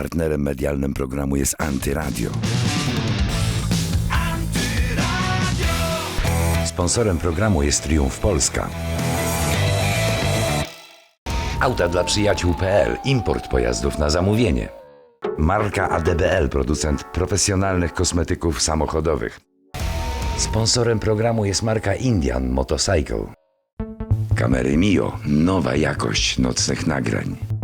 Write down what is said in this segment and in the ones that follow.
Partnerem medialnym programu jest Antyradio. Sponsorem programu jest Triumf Polska. Auta dla przyjaciół.pl. Import pojazdów na zamówienie. Marka ADBL, producent profesjonalnych kosmetyków samochodowych. Sponsorem programu jest marka Indian Motorcycle. Kamery Mio, nowa jakość nocnych nagrań.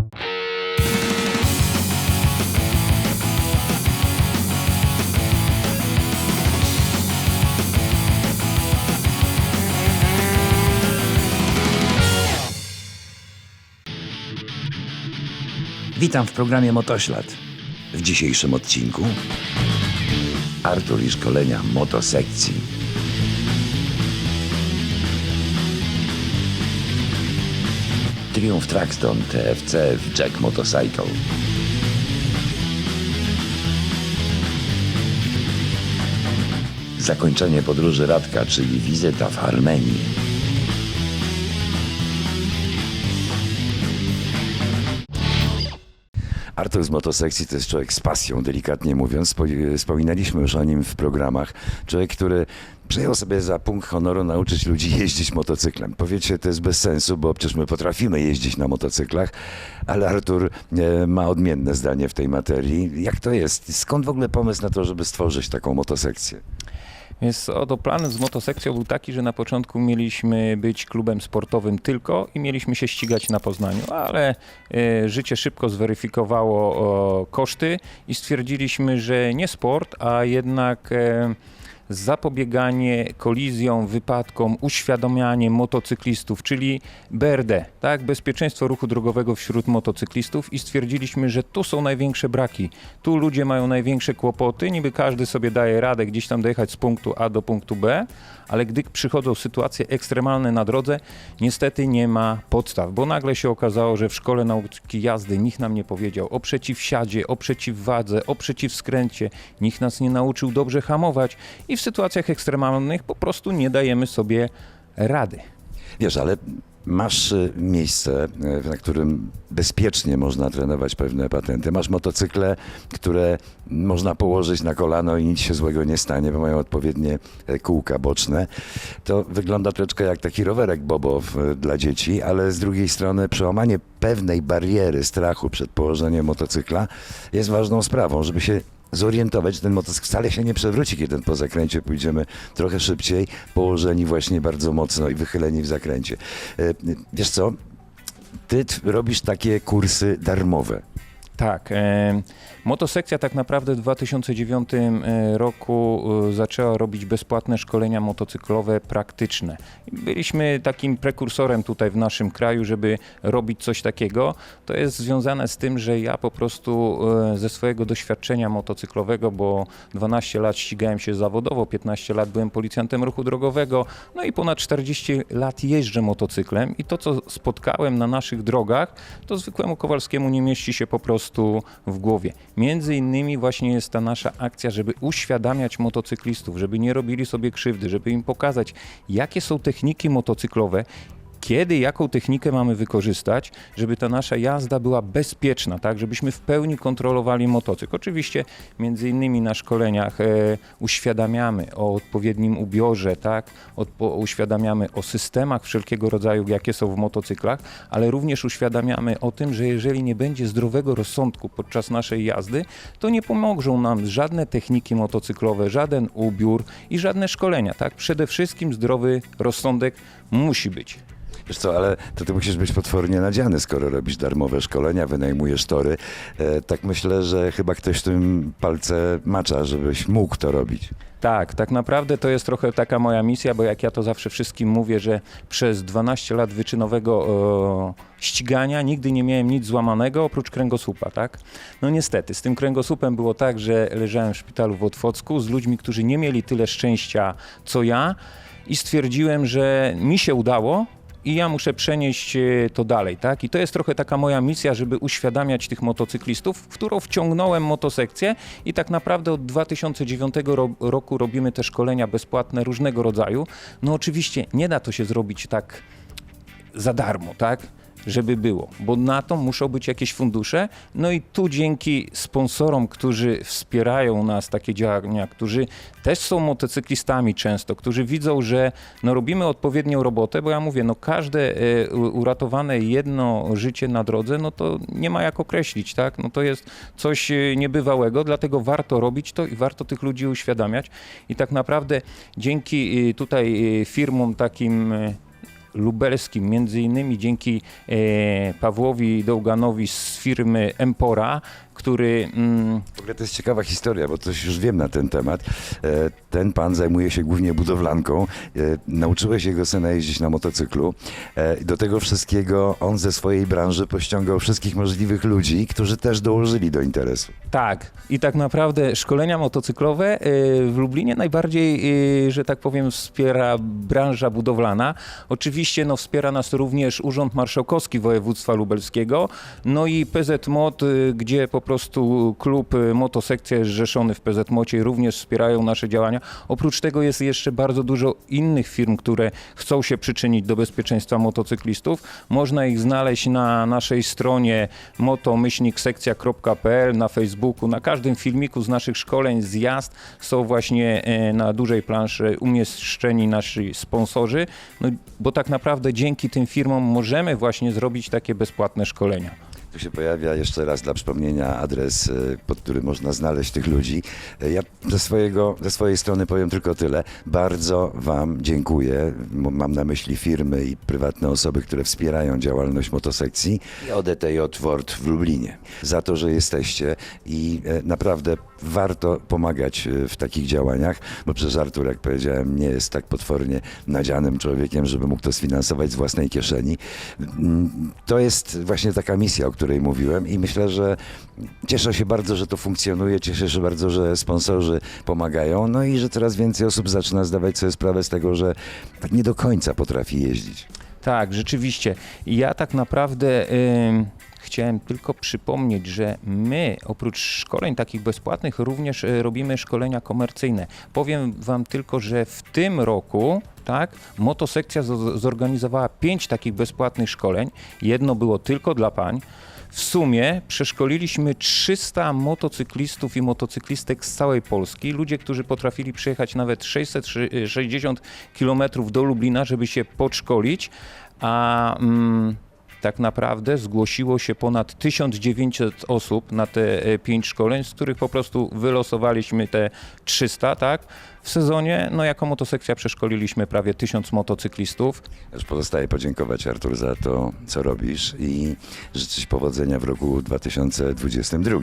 Witam w programie Motoślad. W dzisiejszym odcinku Artur i szkolenia motosekcji. Triumph Traxton TFC w Jack Motorcycle. Zakończenie podróży Radka, czyli wizyta w Armenii. Artur z motosekcji to jest człowiek z pasją, delikatnie mówiąc. Spo- Wspominaliśmy już o nim w programach. Człowiek, który przyjął sobie za punkt honoru nauczyć ludzi jeździć motocyklem. Powiecie, to jest bez sensu, bo przecież my potrafimy jeździć na motocyklach, ale Artur e, ma odmienne zdanie w tej materii. Jak to jest? Skąd w ogóle pomysł na to, żeby stworzyć taką motosekcję? Więc oto plan z motosekcją był taki, że na początku mieliśmy być klubem sportowym tylko i mieliśmy się ścigać na Poznaniu, ale e, życie szybko zweryfikowało o, koszty i stwierdziliśmy, że nie sport, a jednak e, zapobieganie kolizjom, wypadkom, uświadamianie motocyklistów, czyli BRD, tak, bezpieczeństwo ruchu drogowego wśród motocyklistów i stwierdziliśmy, że tu są największe braki. Tu ludzie mają największe kłopoty, niby każdy sobie daje radę gdzieś tam dojechać z punktu A do punktu B, ale gdy przychodzą sytuacje ekstremalne na drodze, niestety nie ma podstaw, bo nagle się okazało, że w szkole nauki jazdy nikt nam nie powiedział o przeciwsiadzie, o przeciwwadze, o przeciwskręcie, nikt nas nie nauczył dobrze hamować i w sytuacjach ekstremalnych po prostu nie dajemy sobie rady. Wiesz, ale masz y, miejsce, y, na którym bezpiecznie można trenować pewne patenty. Masz motocykle, które można położyć na kolano i nic się złego nie stanie, bo mają odpowiednie e, kółka boczne. To wygląda troszeczkę jak taki rowerek bobow dla dzieci, ale z drugiej strony przełamanie pewnej bariery strachu przed położeniem motocykla jest ważną sprawą, żeby się zorientować, ten motocykl wcale się nie przewróci, kiedy po zakręcie pójdziemy trochę szybciej, położeni właśnie bardzo mocno i wychyleni w zakręcie. E, Wiesz co? Ty robisz takie kursy darmowe. Tak. E, motosekcja tak naprawdę w 2009 e, roku e, zaczęła robić bezpłatne szkolenia motocyklowe praktyczne. Byliśmy takim prekursorem tutaj w naszym kraju, żeby robić coś takiego. To jest związane z tym, że ja po prostu e, ze swojego doświadczenia motocyklowego, bo 12 lat ścigałem się zawodowo, 15 lat byłem policjantem ruchu drogowego, no i ponad 40 lat jeżdżę motocyklem i to, co spotkałem na naszych drogach, to zwykłemu Kowalskiemu nie mieści się po prostu w głowie. Między innymi właśnie jest ta nasza akcja, żeby uświadamiać motocyklistów, żeby nie robili sobie krzywdy, żeby im pokazać, jakie są techniki motocyklowe, kiedy, jaką technikę mamy wykorzystać, żeby ta nasza jazda była bezpieczna, tak, żebyśmy w pełni kontrolowali motocykl. Oczywiście między innymi na szkoleniach e, uświadamiamy o odpowiednim ubiorze, tak, odpo, uświadamiamy o systemach wszelkiego rodzaju, jakie są w motocyklach, ale również uświadamiamy o tym, że jeżeli nie będzie zdrowego rozsądku podczas naszej jazdy, to nie pomogą nam żadne techniki motocyklowe, żaden ubiór i żadne szkolenia, tak. Przede wszystkim zdrowy rozsądek musi być. Wiesz co, ale to ty musisz być potwornie nadziany, skoro robisz darmowe szkolenia, wynajmujesz tory. E, tak myślę, że chyba ktoś w tym palce macza, żebyś mógł to robić. Tak, tak naprawdę to jest trochę taka moja misja, bo jak ja to zawsze wszystkim mówię, że przez 12 lat wyczynowego e, ścigania nigdy nie miałem nic złamanego oprócz kręgosłupa, tak? No niestety, z tym kręgosłupem było tak, że leżałem w szpitalu w Otwocku z ludźmi, którzy nie mieli tyle szczęścia co ja i stwierdziłem, że mi się udało, i ja muszę przenieść e, to dalej, tak? I to jest trochę taka moja misja, żeby uświadamiać tych motocyklistów, w którą wciągnąłem motosekcję i tak naprawdę od 2009 ro roku robimy te szkolenia bezpłatne różnego rodzaju. No oczywiście nie da to się zrobić tak za darmo, tak? Żeby było, bo na to muszą być jakieś fundusze. No i tu dzięki sponsorom, którzy wspierają nas takie działania, którzy też są motocyklistami często, którzy widzą, że no robimy odpowiednią robotę, bo ja mówię, no każde e, uratowane jedno życie na drodze, no to nie ma jak określić, tak? No to jest coś e, niebywałego, dlatego warto robić to i warto tych ludzi uświadamiać. I tak naprawdę dzięki e, tutaj firmom takim lubelskim, między innymi dzięki e, Pawłowi Dołganowi z firmy Empora, który mm, W ogóle to jest ciekawa historia, bo coś już wiem na ten temat. E, Ten pan zajmuje się głównie budowlanką. E, Nauczyłeś jego syna jeździć na motocyklu. E, Do tego wszystkiego on ze swojej branży pościągał wszystkich możliwych ludzi, którzy też dołożyli do interesu. Tak, i tak naprawdę szkolenia motocyklowe w Lublinie najbardziej, że tak powiem, wspiera branża budowlana. Oczywiście no, wspiera nas również Urząd Marszałkowski Województwa Lubelskiego, no i PZ Mot, y, gdzie po prostu klub y, Motosekcja jest zrzeszony w PZ Mocie również wspierają nasze działania. Oprócz tego jest jeszcze bardzo dużo innych firm, które chcą się przyczynić do bezpieczeństwa motocyklistów. Można ich znaleźć na naszej stronie motomyślniksekcja.pl, na Facebooku, na każdym filmiku z naszych szkoleń, zjazd są właśnie e, na dużej planszy umieszczeni nasi sponsorzy, no, bo tak naprawdę dzięki tym firmom możemy właśnie zrobić takie bezpłatne szkolenia. Tu się pojawia jeszcze raz dla przypomnienia adres, e, pod którym można znaleźć tych ludzi. E, Ja ze, swojego, ze swojej strony powiem tylko tyle. Bardzo Wam dziękuję. Mam na myśli firmy i prywatne osoby, które wspierają działalność motosekcji i ODTJ WORD w Lublinie. Za to, że jesteście i e, naprawdę warto pomagać e, w takich działaniach, bo przecież Artur, jak powiedziałem, nie jest tak potwornie nadzianym człowiekiem, żeby mógł to sfinansować z własnej kieszeni. Mm, To jest właśnie taka misja, o której mówiłem i myślę, że cieszę się bardzo, że to funkcjonuje, cieszę się bardzo, że sponsorzy pomagają, no i że coraz więcej osób zaczyna zdawać sobie sprawę z tego, że tak nie do końca potrafi jeździć. Tak, rzeczywiście. Ja tak naprawdę ym, chciałem tylko przypomnieć, że my oprócz szkoleń takich bezpłatnych również y, robimy szkolenia komercyjne. Powiem wam tylko, że w tym roku tak, motosekcja zo- zorganizowała pięć takich bezpłatnych szkoleń. Jedno było tylko dla pań. W sumie przeszkoliliśmy 300 motocyklistów i motocyklistek z całej Polski. Ludzie, którzy potrafili przejechać nawet 660 km do Lublina, żeby się podszkolić, a mm, tak naprawdę zgłosiło się ponad 1900 osób na te e, pięć szkoleń, z których po prostu wylosowaliśmy te 300, tak? W sezonie, no jako motosekcja przeszkoliliśmy prawie 1000 motocyklistów. Już pozostaje podziękować Artur za to, co robisz i życzyć powodzenia w roku 2022.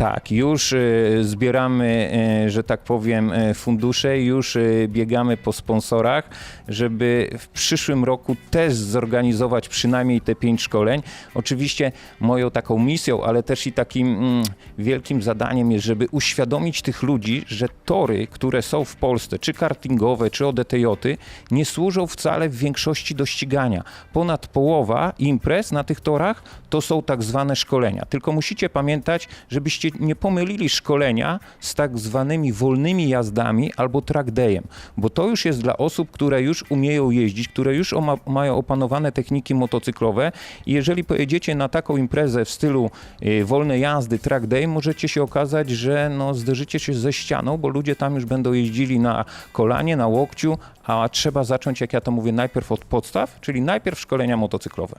Tak, już e, zbieramy, e, że tak powiem, e, fundusze, już biegamy po sponsorach, żeby w przyszłym roku też zorganizować przynajmniej te pięć szkoleń. Oczywiście moją taką misją, ale też i takim mm, wielkim zadaniem jest, żeby uświadomić tych ludzi, że tory, które są w Polsce, czy kartingowe, czy ODTJ-y, nie służą wcale w większości do ścigania. Ponad połowa imprez na tych torach to są tak zwane szkolenia. Tylko musicie pamiętać, żebyście nie pomylili szkolenia z tak zwanymi wolnymi jazdami albo track dayem, bo to już jest dla osób, które już umieją jeździć, które już mają opanowane techniki motocyklowe i jeżeli pojedziecie na taką imprezę w stylu y, wolnej jazdy track day, możecie się okazać, że no, zderzycie się ze ścianą, bo ludzie tam już będą jeździli na kolanie, na łokciu, a trzeba zacząć, jak ja to mówię, najpierw od podstaw, czyli najpierw szkolenia motocyklowe.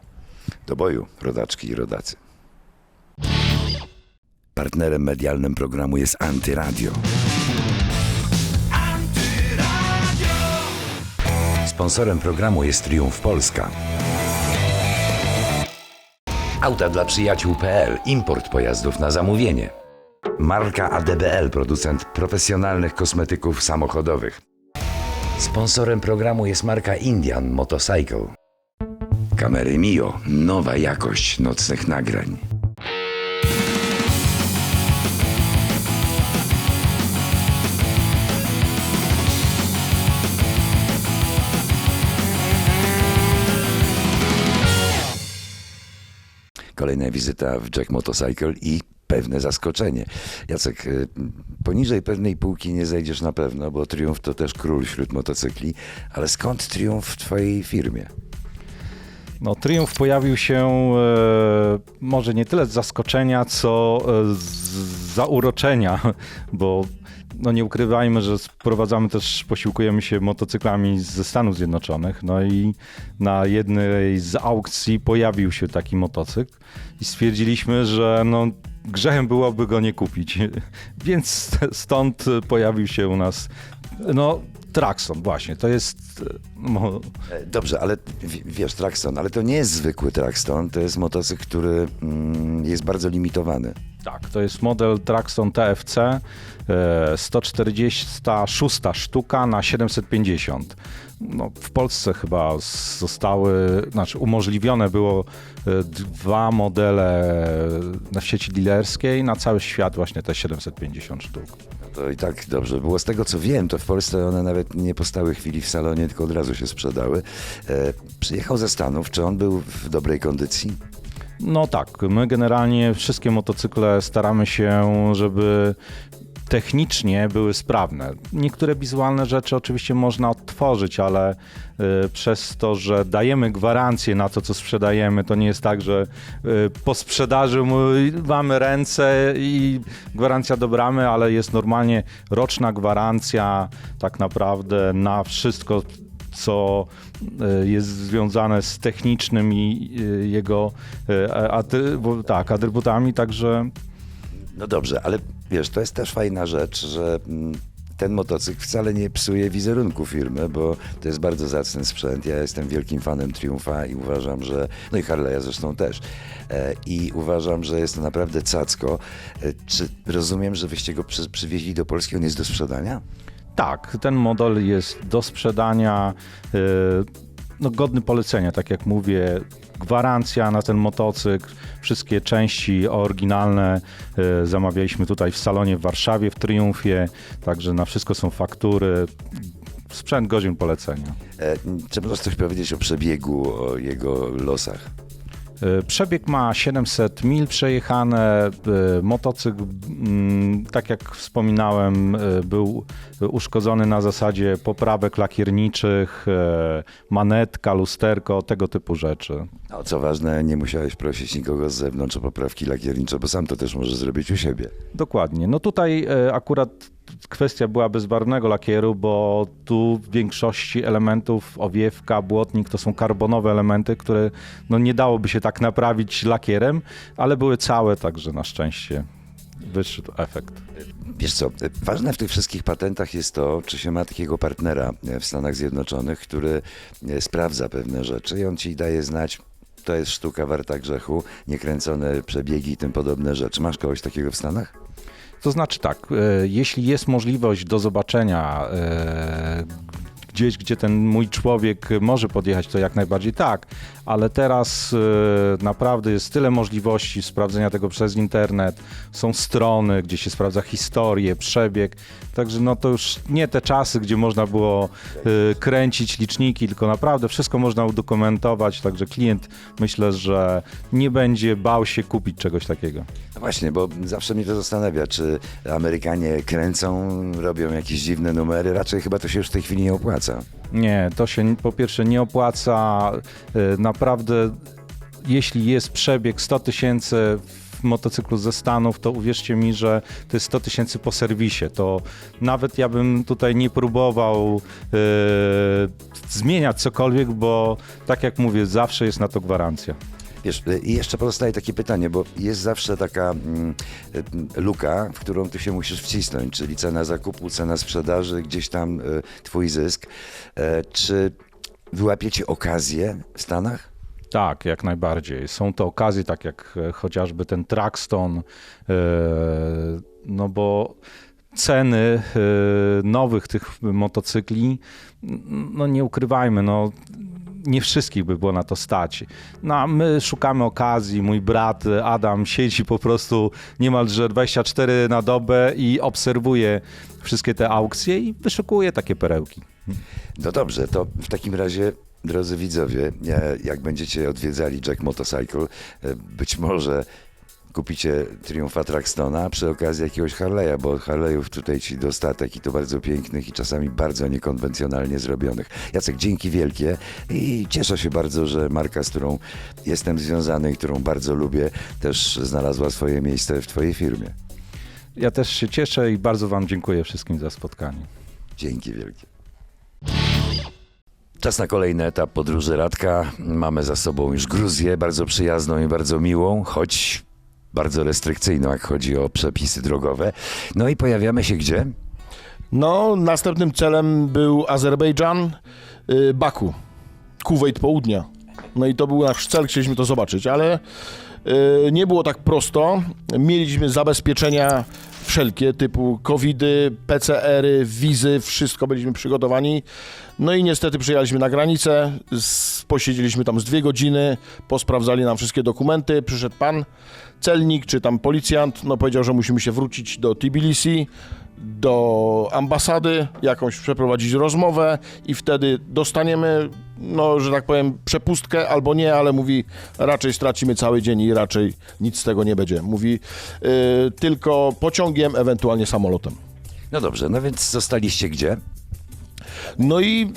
Do boju, rodaczki i rodacy. Partnerem medialnym programu jest Antyradio. Sponsorem programu jest Triumf Polska. Auta dla przyjaciół.pl. Import pojazdów na zamówienie. Marka ADBL, producent profesjonalnych kosmetyków samochodowych. Sponsorem programu jest marka Indian Motorcycle. Kamery Mio. Nowa jakość nocnych nagrań. Kolejna wizyta w Jack Motorcycle i pewne zaskoczenie. Jacek, y, poniżej pewnej półki nie zejdziesz na pewno, bo Triumph to też król wśród motocykli, ale skąd Triumph w twojej firmie? No, Triumph pojawił się e, może nie tyle z zaskoczenia, co e, z zauroczenia, bo no nie ukrywajmy, że sprowadzamy też, posiłkujemy się motocyklami ze Stanów Zjednoczonych. No i na jednej z aukcji pojawił się taki motocykl i stwierdziliśmy, że no grzechem byłoby go nie kupić. Więc stąd pojawił się u nas no Traxon właśnie, to jest e, E, Dobrze, ale wiesz, Traxton, ale to nie jest zwykły Traxton, to jest motocykl, który mm, jest bardzo limitowany. Tak, to jest model Traxton TFC, e, 146 sztuka na 750. No, w Polsce chyba zostały, znaczy umożliwione było e, dwa modele na sieci dealerskiej, na cały świat właśnie te 750 sztuk. To i tak dobrze było. Z tego co wiem, to w Polsce one nawet nie postały chwili w salonie, tylko od razu się sprzedały. E, przyjechał ze Stanów, czy on był w dobrej kondycji? No tak, my generalnie wszystkie motocykle staramy się, żeby technicznie były sprawne. Niektóre wizualne rzeczy oczywiście można odtworzyć, ale y, przez to, że dajemy gwarancję na to, co sprzedajemy, to nie jest tak, że y, po sprzedaży my- mamy ręce i gwarancja do bramy, ale jest normalnie roczna gwarancja tak naprawdę na wszystko, co y, jest związane z technicznym i jego y, atry- tak, atrybutami, także No dobrze, ale wiesz, to jest też fajna rzecz, że mm, ten motocykl wcale nie psuje wizerunku firmy, bo to jest bardzo zacny sprzęt. Ja jestem wielkim fanem Triumfa i uważam, że, no i Harley'a zresztą też, e, i uważam, że jest to naprawdę cacko. E, czy rozumiem, że wyście go przy, przywieźli do Polski, on jest do sprzedania? Tak, ten model jest do sprzedania, y, no godny polecenia, tak jak mówię, gwarancja na ten motocykl, wszystkie części oryginalne y, zamawialiśmy tutaj w salonie w Warszawie, w Triumfie, także na wszystko są faktury, sprzęt godzin polecenia. E, Czy możesz coś powiedzieć o przebiegu, o jego losach? Y, Przebieg ma 700 mil przejechane. y, Motocykl, mm, tak jak wspominałem, y, był uszkodzony na zasadzie poprawek lakierniczych, manetka, lusterko, tego typu rzeczy. A co ważne, nie musiałeś prosić nikogo z zewnątrz o poprawki lakiernicze, bo sam to też możesz zrobić u siebie. Dokładnie. No tutaj akurat kwestia była bezbarwnego lakieru, bo tu w większości elementów owiewka, błotnik to są karbonowe elementy, które no, nie dałoby się tak naprawić lakierem, ale były całe, także na szczęście wyszedł efekt. Wiesz co, ważne w tych wszystkich patentach jest to, czy się ma takiego partnera w Stanach Zjednoczonych, który sprawdza pewne rzeczy i on ci daje znać, to jest sztuka warta grzechu, niekręcone przebiegi i tym podobne rzeczy. Masz kogoś takiego w Stanach? To znaczy tak, e, jeśli jest możliwość do zobaczenia e, gdzieś, gdzie ten mój człowiek może podjechać, to jak najbardziej tak, ale teraz e, naprawdę jest tyle możliwości sprawdzenia tego przez internet, są strony, gdzie się sprawdza historię, przebieg, także no to już nie te czasy, gdzie można było e, kręcić liczniki, tylko naprawdę wszystko można udokumentować, także klient myślę, że nie będzie bał się kupić czegoś takiego. No właśnie, bo zawsze mnie to zastanawia, czy Amerykanie kręcą, robią jakieś dziwne numery, raczej chyba to się już w tej chwili nie opłaca. Nie, to się po pierwsze nie opłaca. Y, Naprawdę, jeśli jest przebieg 100 tysięcy w motocyklu ze Stanów, to uwierzcie mi, że to jest 100 tysięcy po serwisie. To nawet ja bym tutaj nie próbował y, zmieniać cokolwiek, bo tak jak mówię, zawsze jest na to gwarancja. Wiesz, y, i jeszcze pozostaje takie pytanie, bo jest zawsze taka mm, y, luka, w którą ty się musisz wcisnąć, czyli cena zakupu, cena sprzedaży, gdzieś tam y, twój zysk. E, czy wyłapiecie okazję w Stanach? Tak, jak najbardziej. Są to okazje, tak jak e, chociażby ten Traxton, e, no bo ceny e, nowych tych motocykli, no nie ukrywajmy, no nie wszystkich by było na to stać. No a my szukamy okazji, mój brat Adam siedzi po prostu niemalże 24 na dobę i obserwuje wszystkie te aukcje i wyszukuje takie perełki. No dobrze, to w takim razie, drodzy widzowie, e, jak będziecie odwiedzali Jack Motorcycle, e, być może kupicie Triumfa Traxtona, a przy okazji jakiegoś Harley'a, bo Harley'ów tutaj ci dostatek i to bardzo pięknych i czasami bardzo niekonwencjonalnie zrobionych. Jacek, dzięki wielkie i cieszę się bardzo, że marka, z którą jestem związany i którą bardzo lubię, też znalazła swoje miejsce w twojej firmie. Ja też się cieszę i bardzo Wam dziękuję wszystkim za spotkanie. Dzięki wielkie. Czas na kolejny etap podróży Radka. Mamy za sobą już Gruzję, bardzo przyjazną i bardzo miłą, choć bardzo restrykcyjną, jak chodzi o przepisy drogowe. No i pojawiamy się gdzie? No, następnym celem był Azerbejdżan, y, Baku, Kuwait Południa. No i to był nasz cel, chcieliśmy to zobaczyć, ale y, nie było tak prosto. Mieliśmy zabezpieczenia wszelkie, typu covidy, PCR-y, wizy, wszystko byliśmy przygotowani. No i niestety przyjechaliśmy na granicę, posiedzieliśmy tam z dwie godziny, posprawdzali nam wszystkie dokumenty, przyszedł pan celnik czy tam policjant, no powiedział, że musimy się wrócić do Tbilisi, do ambasady, jakąś przeprowadzić rozmowę i wtedy dostaniemy, no, że tak powiem, przepustkę albo nie, ale mówi, raczej stracimy cały dzień i raczej nic z tego nie będzie. Mówi, y, tylko pociągiem, ewentualnie samolotem. No dobrze, no więc zostaliście gdzie? No i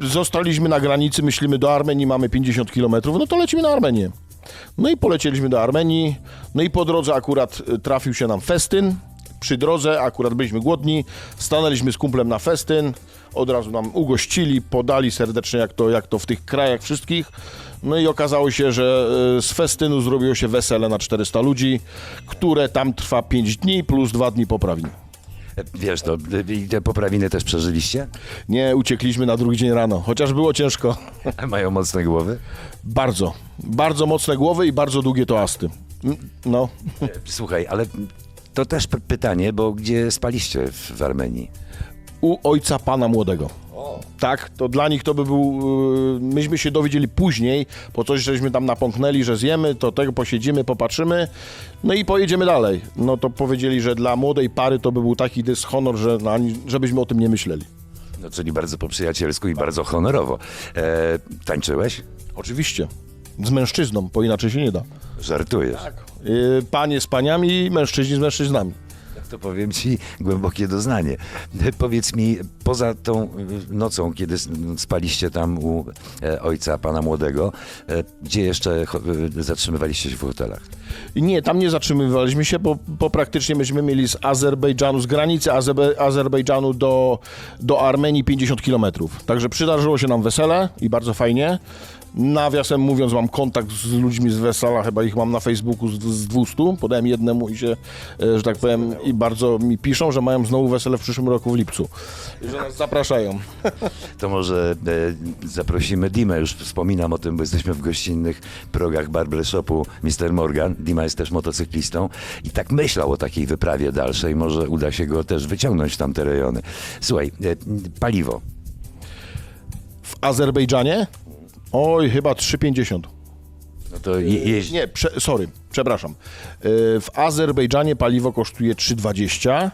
zostaliśmy na granicy, myślimy do Armenii, mamy 50 km, no to lecimy na Armenię. No i polecieliśmy do Armenii, no i po drodze akurat y, trafił się nam festyn. Przy drodze akurat byliśmy głodni, stanęliśmy z kumplem na festyn, od razu nam ugościli, podali serdecznie jak to, jak to w tych krajach wszystkich. No i okazało się, że y, z festynu zrobiło się wesele na 400 ludzi, które tam trwa 5 dni plus 2 dni poprawin. E, Wiesz, to e, i te poprawiny też przeżyliście? Nie, uciekliśmy na drugi dzień rano, chociaż było ciężko. Mają mocne głowy? Bardzo, bardzo mocne głowy i bardzo długie toasty. No, E, Słuchaj, ale to też pytanie, bo gdzie spaliście w, w Armenii? u ojca pana młodego. Tak, to dla nich to by był. yy, Myśmy się dowiedzieli później, po coś żeśmy tam napąknęli, że zjemy, to tego posiedzimy, popatrzymy, no i pojedziemy dalej. No to powiedzieli, że dla młodej pary to by był taki dyshonor, że no, żebyśmy o tym nie myśleli. No, czyli bardzo po przyjacielsku i bardzo honorowo. E, tańczyłeś? Oczywiście. Z mężczyzną, bo inaczej się nie da. Żartujesz. Yy, Panie z paniami, mężczyźni z mężczyznami. To powiem ci głębokie doznanie. Powiedz mi, poza tą e, nocą, kiedy spaliście tam u e, ojca pana młodego, e, gdzie jeszcze e, zatrzymywaliście się w hotelach? Nie, tam nie zatrzymywaliśmy się, bo, bo praktycznie myśmy mieli z Azerbejdżanu, z granicy Azerbe, Azerbejdżanu do, do Armenii 50 kilometrów. Także przydarzyło się nam wesele i bardzo fajnie. Nawiasem mówiąc, mam kontakt z ludźmi z wesela, chyba ich mam na Facebooku z, z 200. Podałem jednemu i się, e, że tak powiem, i bardzo mi piszą, że mają znowu wesele w przyszłym roku w lipcu. I że nas zapraszają. To może e, zaprosimy Dimę, już wspominam o tym, bo jesteśmy w gościnnych progach barbershopu Mr. Morgan. Dima jest też motocyklistą i tak myślał o takiej wyprawie dalszej, może uda się go też wyciągnąć w tamte rejony. Słuchaj, e, paliwo. W Azerbejdżanie? Oj, chyba 3,50. No to je, jeździ. Nie, prze, sorry, przepraszam. Yy, W Azerbejdżanie paliwo kosztuje 3,20,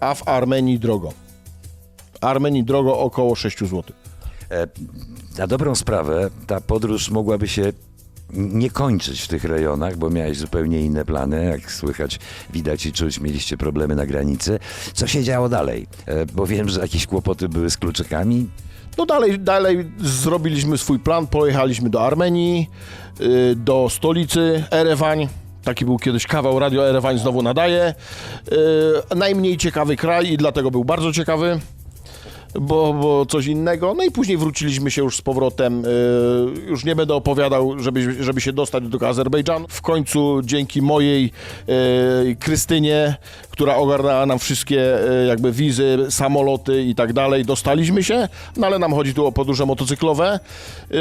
a w Armenii drogo. Armenii drogo około 6 zł. E, Na dobrą sprawę ta podróż mogłaby się nie kończyć w tych rejonach, bo miałeś zupełnie inne plany, jak słychać, widać i czuć, mieliście problemy na granicy. Co się działo dalej? E, Bo wiem, że jakieś kłopoty były z kluczykami. No dalej, dalej zrobiliśmy swój plan, pojechaliśmy do Armenii, yy, do stolicy Erewań. Taki był kiedyś kawał, radio Erewań znowu nadaje. Yy, najmniej ciekawy kraj i dlatego był bardzo ciekawy. Bo, bo coś innego. No i później wróciliśmy się już z powrotem. y, już nie będę opowiadał, żeby, żeby się dostać do Azerbejdżanu. W końcu dzięki mojej y, Krystynie, która ogarnęła nam wszystkie y, jakby wizy, samoloty i tak dalej, dostaliśmy się, no ale nam chodzi tu o podróże motocyklowe.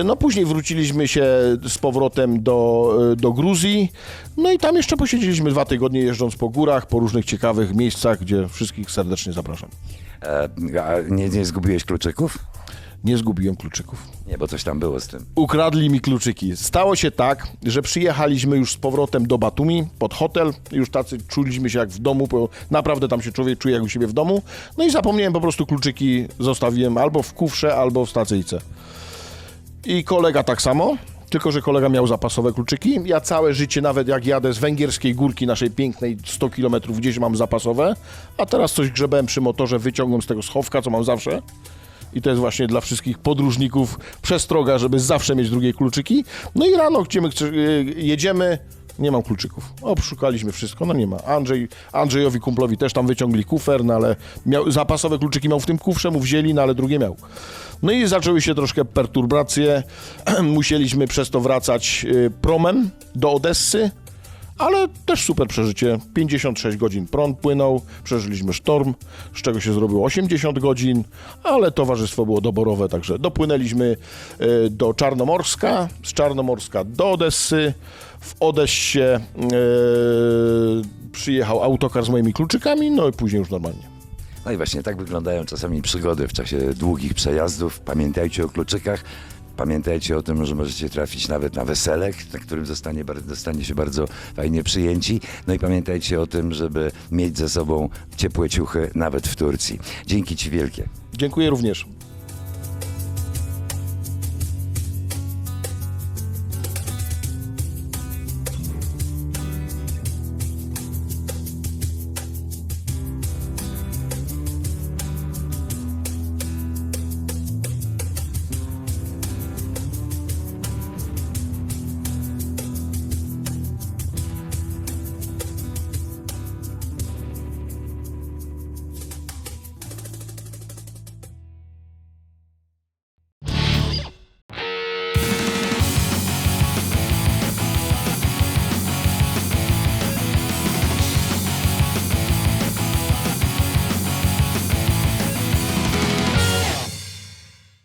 No później wróciliśmy się z powrotem do, do Gruzji. No i tam jeszcze posiedzieliśmy dwa tygodnie jeżdżąc po górach, po różnych ciekawych miejscach, gdzie wszystkich serdecznie zapraszam. E, A nie, nie zgubiłeś kluczyków? Nie zgubiłem kluczyków. Nie, bo coś tam było z tym. Ukradli mi kluczyki. Stało się tak, że przyjechaliśmy już z powrotem do Batumi pod hotel. Już tacy czuliśmy się jak w domu, bo naprawdę tam się człowiek czuje jak u siebie w domu. No i zapomniałem po prostu kluczyki zostawiłem albo w kufrze, albo w stacyjce. I kolega tak samo. Tylko że kolega miał zapasowe kluczyki. Ja całe życie, nawet jak jadę z węgierskiej górki naszej pięknej 100 km gdzieś mam zapasowe, a teraz coś grzebałem przy motorze, wyciągłem z tego schowka, co mam zawsze. I to jest właśnie dla wszystkich podróżników przestroga, żeby zawsze mieć drugie kluczyki. No i rano, gdzie my y, jedziemy, nie mam kluczyków. Obszukaliśmy wszystko, no nie ma. Andrzej, Andrzejowi kumplowi też tam wyciągli kufer, no ale miał, zapasowe kluczyki miał w tym kufrze, mu wzięli, no ale drugie miał. No i zaczęły się troszkę perturbacje. Musieliśmy przez to wracać y, promem do Odessy, ale też super przeżycie. 56 godzin prąd płynął, przeżyliśmy sztorm, z czego się zrobiło 80 godzin, ale towarzystwo było doborowe, także dopłynęliśmy y, do Czarnomorska, z Czarnomorska do Odessy. W Odessie y, przyjechał autokar z moimi kluczykami, no i później już normalnie. No i właśnie tak wyglądają czasami przygody w czasie długich przejazdów. Pamiętajcie o kluczykach. Pamiętajcie o tym, że możecie trafić nawet na wesele, na którym zostanie, zostanie się bardzo fajnie przyjęci. No i pamiętajcie o tym, żeby mieć ze sobą ciepłe ciuchy nawet w Turcji. Dzięki Ci wielkie. Dziękuję również.